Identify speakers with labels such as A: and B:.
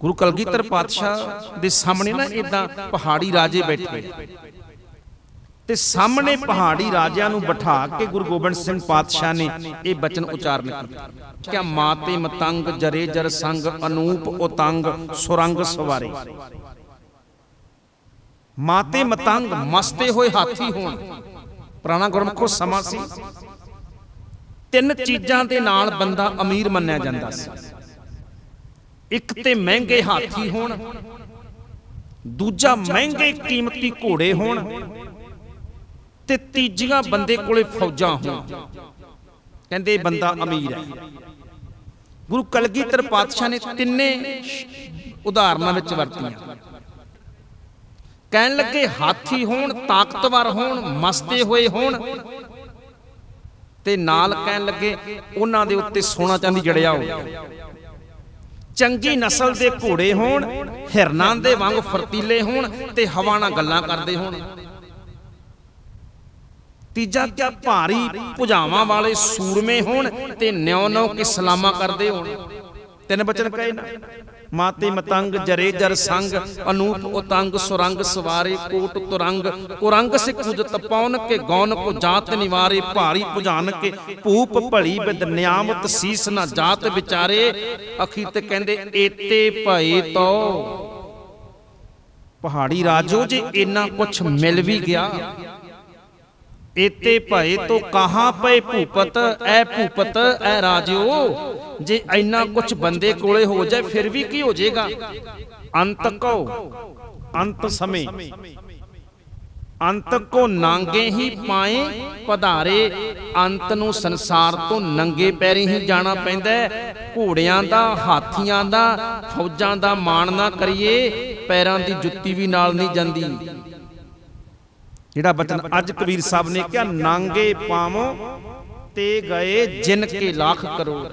A: ਗੁਰੂ ਕਲਗੀਧਰ ਪਾਤਸ਼ਾਹ ਦੇ ਸਾਹਮਣੇ ਨਾ ਇਦਾਂ ਪਹਾੜੀ ਰਾਜੇ ਬੈਠੇ ਤੇ ਸਾਹਮਣੇ ਪਹਾੜੀ ਰਾਜਿਆਂ ਨੂੰ ਬਿਠਾ ਕੇ ਗੁਰੂ ਗੋਬਿੰਦ ਸਿੰਘ ਪਾਤਸ਼ਾਹ ਨੇ ਇਹ ਬਚਨ ਉਚਾਰਨ ਕੀਤਾ। ਕਿ ਮਾਤੇ ਮਤੰਗ, ਜਰੇ ਜਰ ਸੰਗ, ਅਨੂਪ ਉਤੰਗ, ਸੁਰੰਗ ਸਵਾਰੇ। ਮਾਤੇ ਮਤੰਗ, ਮਸਤੇ ਹੋਏ ਹਾਥੀ ਹੋਣ। ਪੁਰਾਣਾ ਗੁਰਮੁਖੋ ਸਮਾਂ ਸੀ। ਤਿੰਨ ਚੀਜ਼ਾਂ ਦੇ ਨਾਲ ਬੰਦਾ ਅਮੀਰ ਮੰਨਿਆ ਜਾਂਦਾ ਸੀ। ਇੱਕ ਤੇ ਮਹਿੰਗੇ ਹਾਥੀ ਹੋਣ, ਦੂਜਾ ਮਹਿੰਗੇ ਕੀਮਤੀ ਘੋੜੇ ਹੋਣ ਤੇ ਤੀਜੀਆਂ ਬੰਦੇ ਕੋਲੇ ਫੌਜਾਂ ਹੋਣ। ਕਹਿੰਦੇ ਬੰਦਾ ਅਮੀਰ ਹੈ। ਗੁਰੂ ਕਲਗੀਧਰ ਪਾਤਸ਼ਾਹ ਨੇ ਤਿੰਨੇ ਉਦਾਹਰਨਾਂ ਵਿੱਚ ਵਰਤੀਆਂ। ਕਹਿਣ ਲੱਗੇ ਹਾਥੀ ਹੋਣ, ਤਾਕਤਵਰ ਹੋਣ, ਮਸਤੇ ਹੋਏ ਹੋਣ ਤੇ ਨਾਲ ਕਹਿਣ ਲੱਗੇ ਉਹਨਾਂ ਦੇ ਉੱਤੇ ਸੋਨਾ ਚਾਂਦੀ ਜੜਿਆ ਹੋਵੇ। ਚੰਗੀ ਨਸਲ ਦੇ ਘੋੜੇ ਹੋਣ ਹਿਰਨਾਂ ਦੇ ਵਾਂਗ ਫਰਤੀਲੇ ਹੋਣ ਤੇ ਹਵਾ ਨਾਲ ਗੱਲਾਂ ਕਰਦੇ ਹੋਣ। ਤੀਜਾ ਕਿਆ ਭਾਰੀ ਭੁਜਾਵਾਂ ਵਾਲੇ ਸੂਰਮੇ ਹੋਣ ਤੇ ਨਿਉ ਨਿਉ ਕੇ ਸਲਾਮਾਂ ਕਰਦੇ ਹੋਣ। ਤਿੰਨ ਬਚਨ ਕਹੇ ਨਾ। ਮਾਤੇ ਮਤੰਗ ਜਰੇ ਜਰ ਸੰਗ, ਅਨੂਪ ਉਤੰਗ ਸੁਰੰਗ ਸਵਾਰੇ ਕੋਟ ਤੁਰੰਗ, ਕੁਰੰਗ ਸੇ ਕੁਜਤ ਪੌਨ ਕੇ, ਗੌਨ ਕੋ ਜਾਤ ਨਿਵਾਰੇ, ਭਾਰੀ ਭੁਜਾਨ ਕੇ, ਭੂਪ ਭਲੀ ਬਿਦ ਨਿਆਮਤ ਸੀਸ ਨਾ ਜਾਤ ਵਿਚਾਰੇ ਅਖੀ ਕਹਿੰਦੇ ਏਤੇ ਭਏ ਤੋ। ਪਹਾੜੀ ਰਾਜੋ ਜੇ ਇੰਨਾ ਕੁਛ ਮਿਲ ਵੀ ਗਿਆ ਏਤੇ ਭਏ ਤੋ ਕਹਾਂ ਪਏ ਭੂਪਤ, ਐ ਭੂਪਤ, ਐ ਰਾਜਿਓ। ਜੇ ਇੰਨਾ ਕੁਛ ਬੰਦੇ ਕੋਲੇ ਹੋ ਜਾਏ, ਫਿਰ ਵੀ ਕੀ ਹੋ ਜਾਏਗਾ? ਅੰਤ ਕੋ, ਅੰਤ ਸਮੇਂ। ਅੰਤ ਕੋ ਨਾਂਗੇ ਹੀ ਪਾਏ ਪਧਾਰੇ, ਅੰਤ ਨੂੰ ਸੰਸਾਰ ਤੋਂ ਨੰਗੇ ਪੈਰੀ ਹੀ ਜਾਣਾ ਪੈਂਦਾ ਘੋੜਿਆਂ ਦਾ, ਹਾਥੀਆਂ ਦਾ, ਫੌਜਾਂ ਦਾ ਮਾਣ ਨਾ ਕਰੀਏ, ਪੈਰਾਂ ਦੀ ਜੁੱਤੀ ਵੀ ਨਾਲ ਨਹੀਂ ਜਾਂਦੀ। ਜਿਹੜਾ ਬਚਨ ਅੱਜ ਕਬੀਰ ਸਾਹਿਬ ਨੇ ਕਿਹਾ, ਨਾਂਗੇ ਪਾਵੋ ਤੇ ਗਏ ਜਿਨ ਕੇ ਲੱਖ ਕਰੋੜ।